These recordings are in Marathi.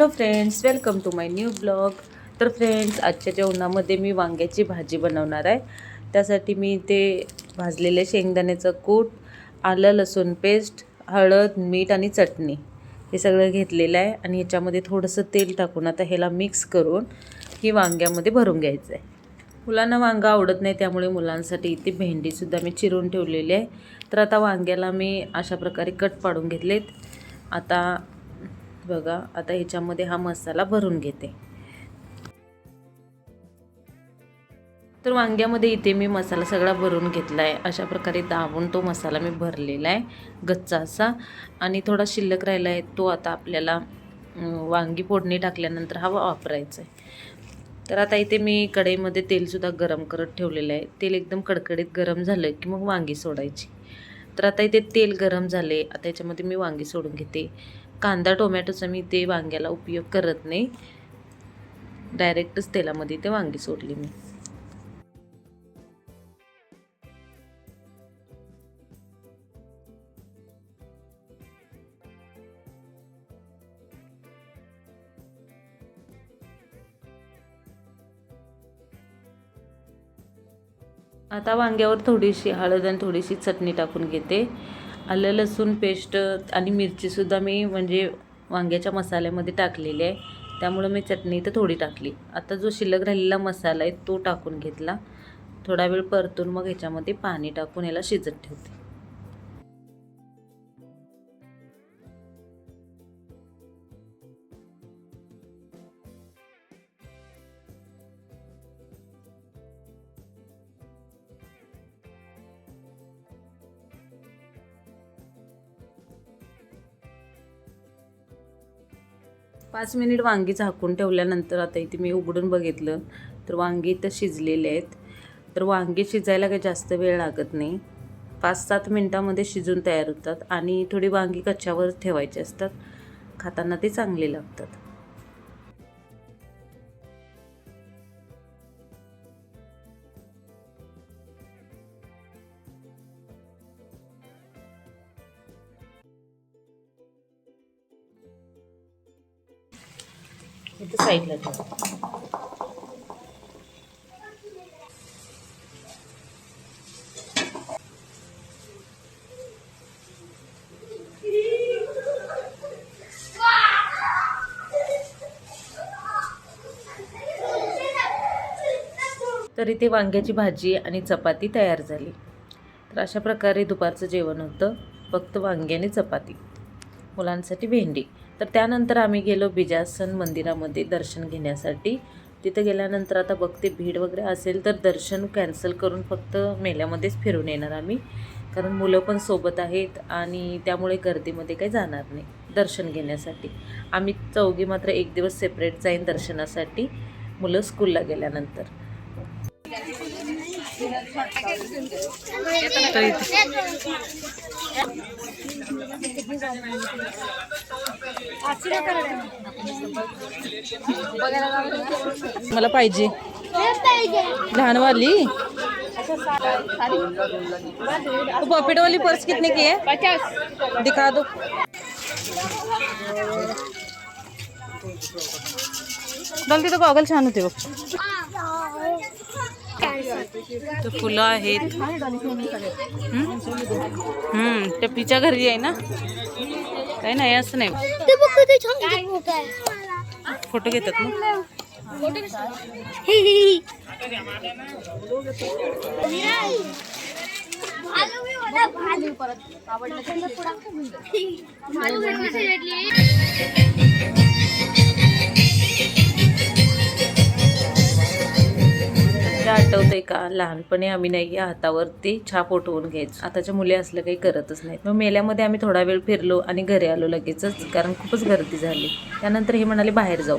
Hello friends welcome to my new blog. तर फ्रेंड्स आजच्या जेवणामध्ये मी वांग्याची भाजी बनवणार आहे. त्यासाठी मी ते भाजलेले शेंगदाण्याचं कूट आलं लसूण पेस्ट हळद मीठ आणि चटणी हे सगळं घेतलेलं आहे. आणि ह्याच्यामध्ये थोडंसं तेल टाकून आता ह्याला मिक्स करून ही वांग्यामध्ये भरून घ्यायचं आहे. मुलांना वांगं आवडत नाही त्यामुळे मुलांसाठी इथे भेंडीसुद्धा मी चिरून ठेवलेली आहे. तर आता वांग्याला मी अशा प्रकारे कट पाडून घेतलेत. आता बघा. आता ह्याच्यामध्ये हा मसाला भरून घेते. तर वांग्यामध्ये इथे मी मसाला सगळा भरून घेतला आहे. अशा प्रकारे दाबून तो मसाला मी भरलेला आहे गच्चा असा. आणि थोडा शिल्लक राहिला आहे तो आता आपल्याला वांगी फोडणी टाकल्यानंतर हा वापरायचा आहे. तर आता इथे मी कढईमध्ये तेलसुद्धा गरम करत ठेवलेलं आहे. तेल एकदम कडकडीत गरम झालं की मग वांगी सोडायची. तर आता इथे तेल गरम झाले आता याच्यामध्ये मी वांगी सोडून घेते. कांदा टोमॅटोचा मी ते वांग्याला उपयोग करत नाही. डायरेक्टच तेलामध्ये ते वांगी सोडली मी. आता वांग्यावर थोडीशी हळद आणि थोडीशी चटणी टाकून घेते. आलं लसूण पेस्ट आणि मिरचीसुद्धा मी म्हणजे वांग्याच्या मसाल्यामध्ये टाकलेली आहे. त्यामुळं मी चटणी इथं थोडी टाकली. आता जो शिल्लक राहिलेला मसाला आहे तो टाकून घेतला. थोडा वेळ परतून मग ह्याच्यामध्ये पाणी टाकून याला शिजत ठेवते. पाच मिनिट वांगी झाकून ठेवल्यानंतर आता इथे मी उघडून बघितलं तर वांगी इथं शिजलेले आहेत. तर वांगी शिजायला काही जास्त वेळ लागत नाही. पाच सात मिनटामध्ये शिजून तयार होतात आणि थोडी वांगी कच्च्यावर ठेवायची असतात. खाताना ते चांगले लागतात. इथं साईडला ठेवा. तर इथे वांग्याची भाजी आणि चपाती तयार झाली. तर अशा प्रकारे दुपारचं जेवण होतं. फक्त वांग्याने चपाती. मुलांसाठी भेंडी. तर त्यानंतर आम्ही गेलो बिजासन मंदिरामध्ये दर्शन घेण्यासाठी. तिथं गेल्यानंतर आता बघते भीड वगैरे असेल तर दर्शन कॅन्सल करून फक्त मेल्यामध्येच फिरून येणार आम्ही. कारण मुलं पण सोबत आहेत आणि त्यामुळे गर्दीमध्ये काही जाणार नाही दर्शन घेण्यासाठी. आम्ही चौघी मात्र एक दिवस सेपरेट जाईन दर्शनासाठी. मुलं स्कूलला गेल्यानंतर. मला पाहिजे. लहानवाली पॉकेट वाली पर्स कितने की है पचास दिखा दो. जल्दी तो गॉगल छान होते बघ. तर फुलं आहेत हम्म? हम्म टप्पीच्या घरी आहे ना काही नाही असं नाही ते बघ किती छान फोटो आहे फोटो घेतात मग ही, ही, ही. आलू बी मला भाजी परत आवडलं तुमच्या आठवतंय का? लहानपणी आम्ही नाही या हातावरती छाप उठवून घ्यायचो. आताच्या मुली असलं काही करतच नाहीत. मग मेल्यामध्ये आम्ही थोडा वेळ फिरलो आणि घरी आलो लगेचच कारण खूपच गर्दी झाली. त्यानंतर हे म्हणाले बाहेर जाऊ.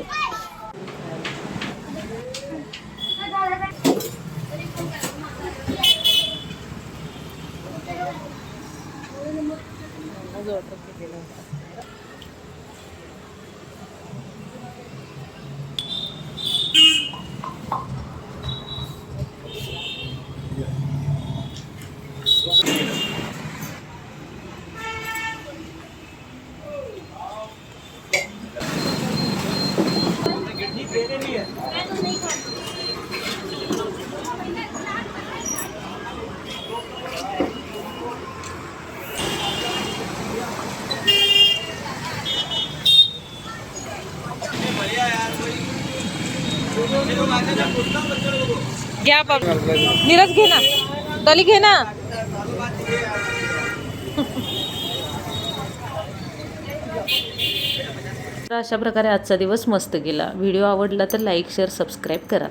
घ्या बाबा. नीरज घे ना. दली घे ना. तर अशा प्रकारे आजचा दिवस मस्त गेला. व्हिडिओ आवडला तर लाईक शेअर सबस्क्राईब करा.